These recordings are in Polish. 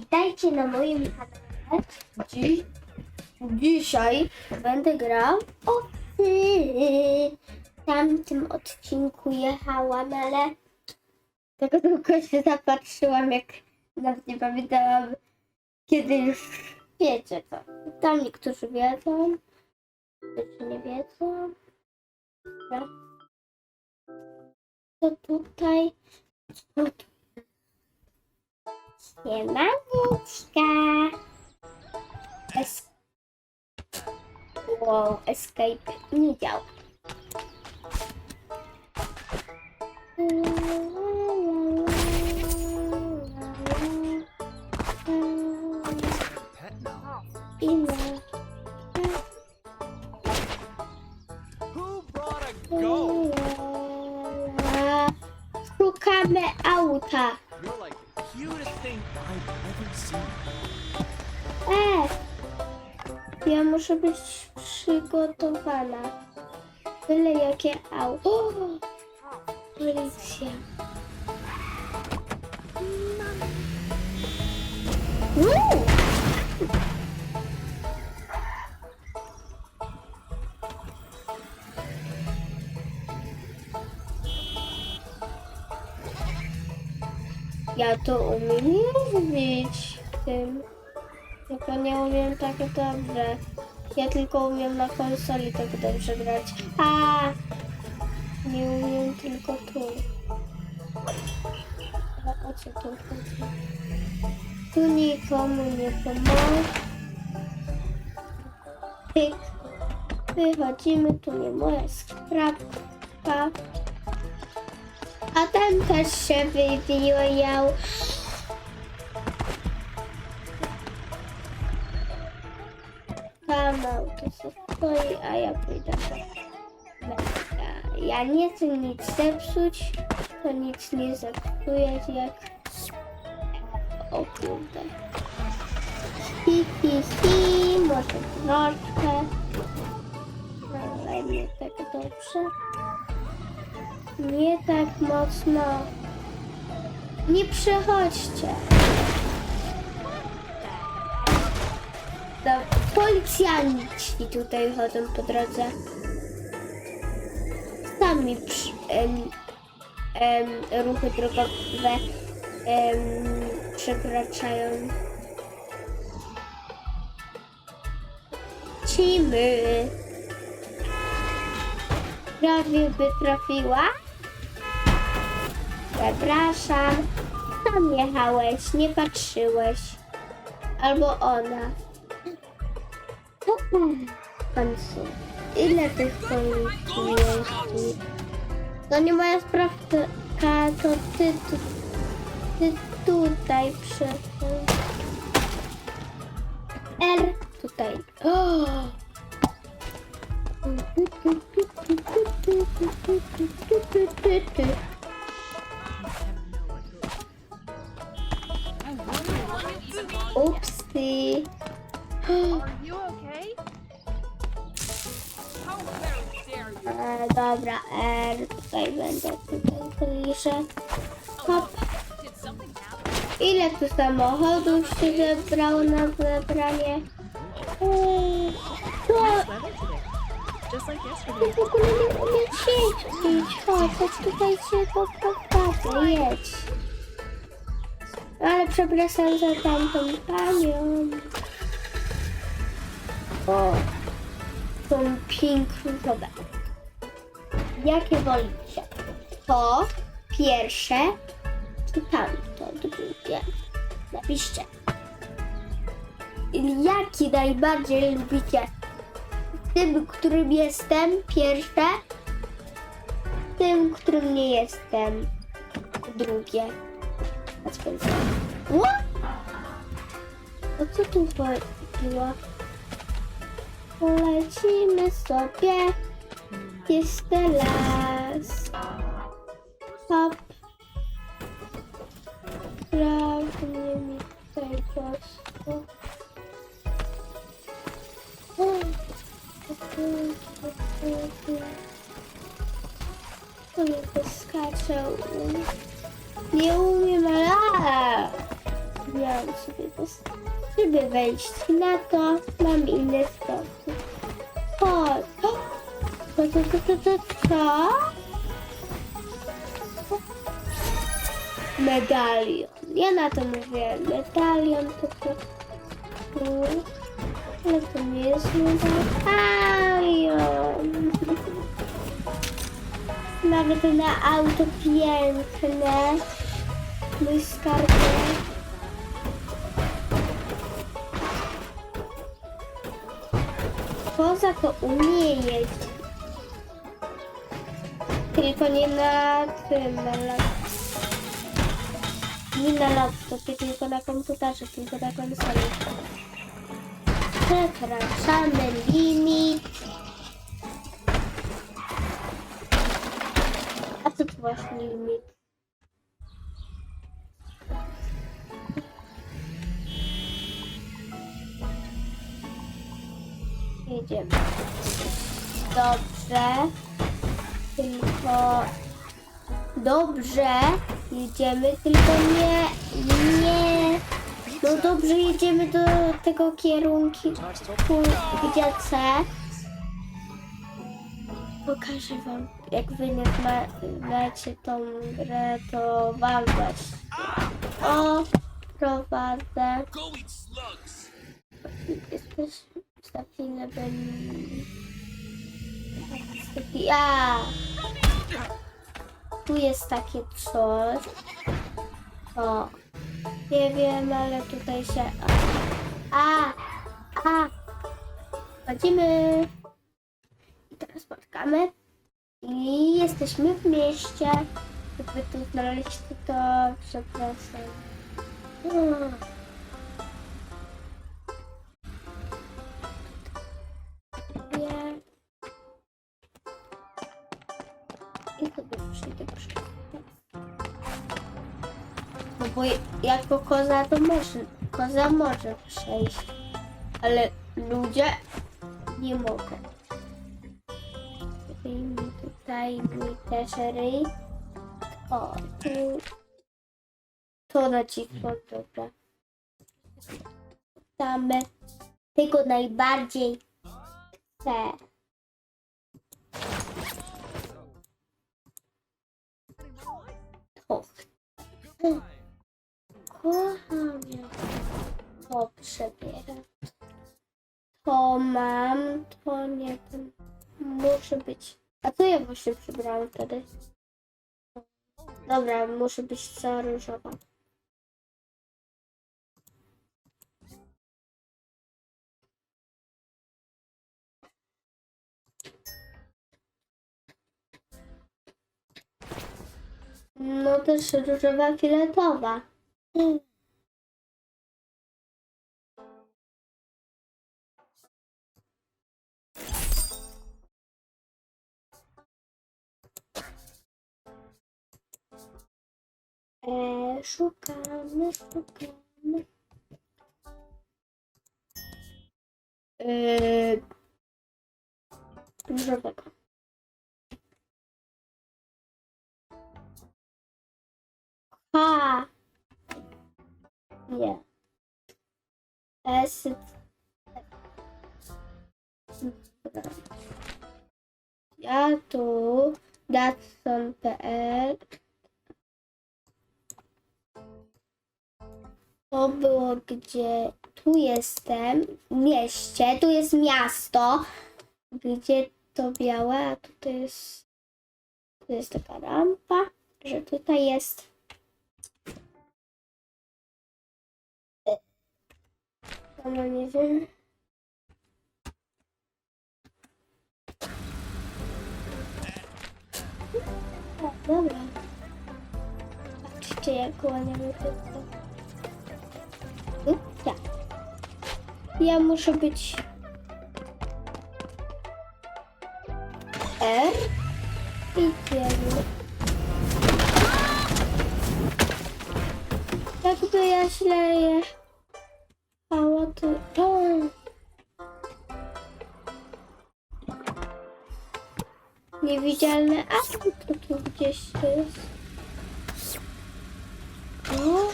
Witajcie na moim kanale. Dzisiaj będę grał o. W tamtym odcinku jechałam, ale tego tylko się zapatrzyłam, jak nawet nie pamiętałam, kiedy już wiecie co. Tam niektórzy wiedzą, niektórzy nie wiedzą. To tutaj, co tu? Siemaniczka. Es... Wow, escape nie działa. Szukamy auta. E! Ja muszę być przygotowana. Byle jakie auto. Policja. Uuu! Ja to umiem jeździć tym. Tylko nie umiem tak dobrze. Ja tylko umiem na konsoli tak dobrze grać. A nie umiem tylko tu. Ale o co tu chodzi? Tu nikomu nie pomogę. Pyk. Wychodzimy, tu nie moja skrawka. A ten też się wywijał. Tam auto sobie a ja pójdę. Ja, nie chcę nic zepsuć, to nic nie zepsuje jak... O. Hi, hi, hi, może troszkę. No, ale nie tak dobrze. Nie tak mocno. Nie przechodźcie. To policjanci tutaj chodzą po drodze. Sami przy, em, em, ruchy drogowe em, przekraczają. Cimy. Prawie by trafiła. Przepraszam. Tam jechałeś, nie patrzyłeś. Albo ona. Końcu. Ile tych policji jeździ? To nie moja sprawka, to ty, tu, ty tutaj przy... R tutaj. O! Upsi. You? E, dobra, R, tutaj będę tutaj bliżej. Hop. Ile tu samochodów się zebrało na zebranie? Eee, yesterday. w ogóle nie umiesz jeździć. Chodź, tutaj się popatrzę, jedź. Ale przepraszam za tamtą panią. O, tą piękną wodę. Jakie wolicie? To pierwsze, czy tamto drugie? Napiszcie. Jaki najbardziej lubicie? Tym, którym jestem, pierwsze. Tym, którym nie jestem, drugie. What? O co tu chodziło? Polecimy sobie. Jest las. Hop. Prawnie mi tutaj prosto. To nie poskaczę. Nie umiem. Miałam sobie to, żeby wejść na to, mam inny sposób. Co, co, co, co, co, co? Medalion. Ja na to mówię medalion, to prostu. Ale to nie jest medalion. Nawet na auto piękne. Mój skarbie. Poza to umie jeździć. Tylko nie na tym, na Nie na laptopie, tylko na komputerze, tylko na konsoli. Przekraczamy limit. A co tu właśnie limit? Dobrze. Tylko... Dobrze. Jedziemy, tylko nie... Nie... No dobrze, jedziemy do tego kierunku, gdzie chcę. Pokażę wam, jak wy nie znacie tą grę, to wam właśnie. O, prowadzę. Jesteś za chwilę będę... Ja! Tu jest takie coś. O. Nie wiem, ale tutaj się... A! A! Chodzimy. I teraz spotkamy. I jesteśmy w mieście. Gdyby tu znaleźć, to przepraszam. No bo jako koza to może, koza może przejść, ale ludzie nie mogą. Wyjmij tutaj mój też ryj. O, tu. To nacisnął, dobra. Damy tego najbardziej chcę. To. Przebieram. To mam, to nie wiem. Muszę być. A co ja właśnie przebrałam wtedy? Dobra, muszę być cała różowa. No też różowa fioletowa. E, szukamy, szukamy. E, różowego. Ha! Nie. S. Ja tu Datson.pl To było gdzie tu jestem w mieście, tu jest miasto, gdzie to białe, a tutaj jest tu jest taka rampa, że tutaj jest No nie wiem. Dobra. Patrzcie jak ładnie wygląda. Ja muszę być R i kierunek. Jakby ja źle jechała, to... to... Niewidzialne auto tu gdzieś jest. O,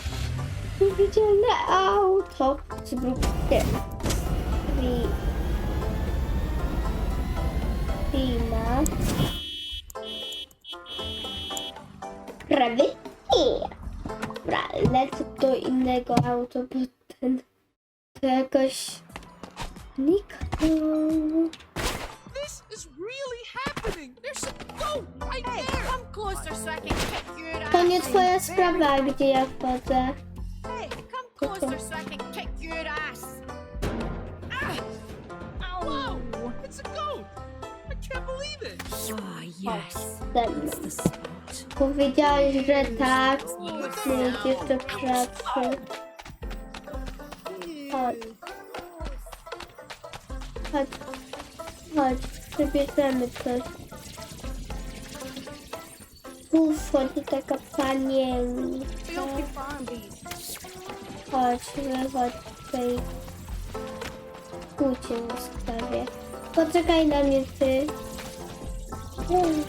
Niewidzialne auto. Zróbcie. Wi... Wina. Prawie nie. Dobra, lecę do innego auto, bo ten to jakoś niknął. This is really happening. There's a goat right there. come closer so I can your ass. To nie twoja sprawa, gdzie ja wchodzę. Closer so I can kick your ass. Ah! Ow! It's a goat. I can't believe it. Ah, yes. The spot. Powiedziałeś, że tak. Nie idziesz do pracy. Chodź. Chodź. Chodź. Wybierzemy coś. Tu wchodzi taka panienka. Filthy farm beast. Chodź, wychodź tutaj. Tu cię ustawię. Poczekaj na mnie, ty. Mm,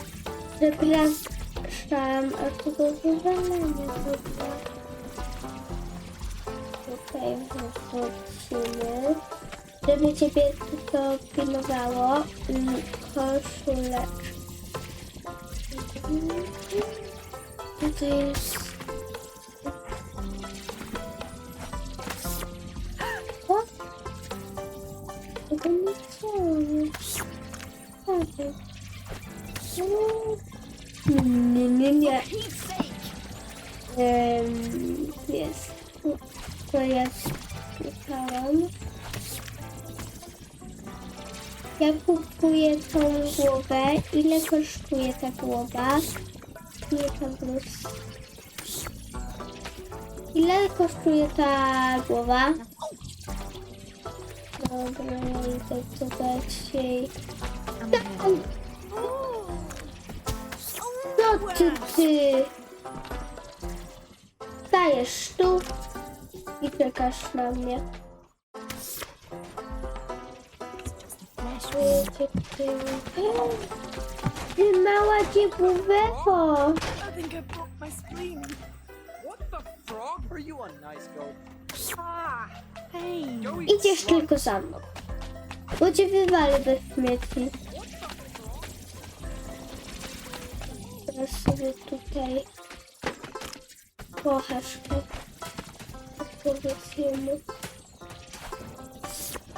Przepraszam, a tu go wywalamy chyba. Tutaj wrócimy. Żeby ciebie to pilnowało. mm, Koszuleczka. To jest... Nie, nie, nie. Em, jest. To ja szukałam. Ja kupuję tą głowę. Ile kosztuje ta głowa? Tam jest. Ile kosztuje ta głowa? Dobra, ja idę. Co ty, ty? Stajesz tu i czekasz na mnie. Ty, ty, ty. Mała dziewuwewo. I think I broke my spleen. What the frog? Are you a nice goat? Ah, Idziesz tylko za mną. Bo cię śmieci. Teraz sobie tutaj pochaszkę. Powiedzmy.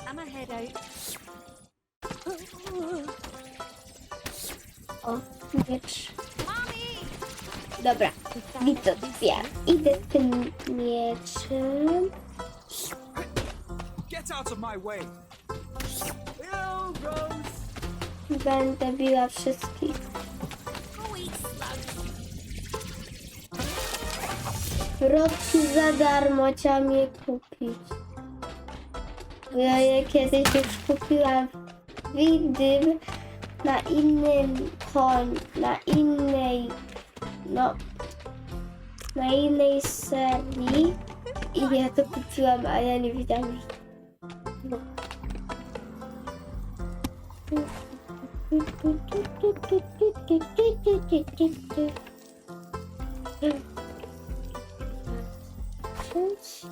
I'm a head out. O, miecz. Dobra, widzę dwie. Idę tym mieczem. Get out of my way. Będę biła wszystkich. Robi za darmo, chciałam je kupić. Ja je kiedyś już kupiłam w innym, na innym koń, na innej, no, na innej serii. I ja to kupiłam, a ja nie. No. Cześć.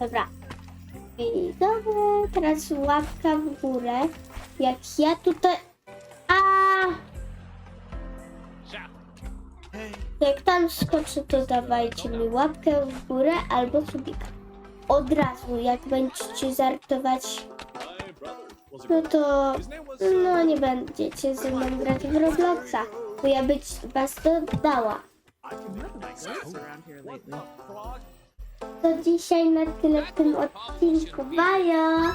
Dobra. I Dobra, teraz łapka w górę. Jak ja tutaj... A! Jak tam skoczę, to dawajcie mi łapkę w górę albo subika. Od razu, jak będziecie żartować, no to no nie będziecie ze mną grać w Robloxa, bo ja być was dodała. To dzisiaj na tyle w tym odcinku. Bajo!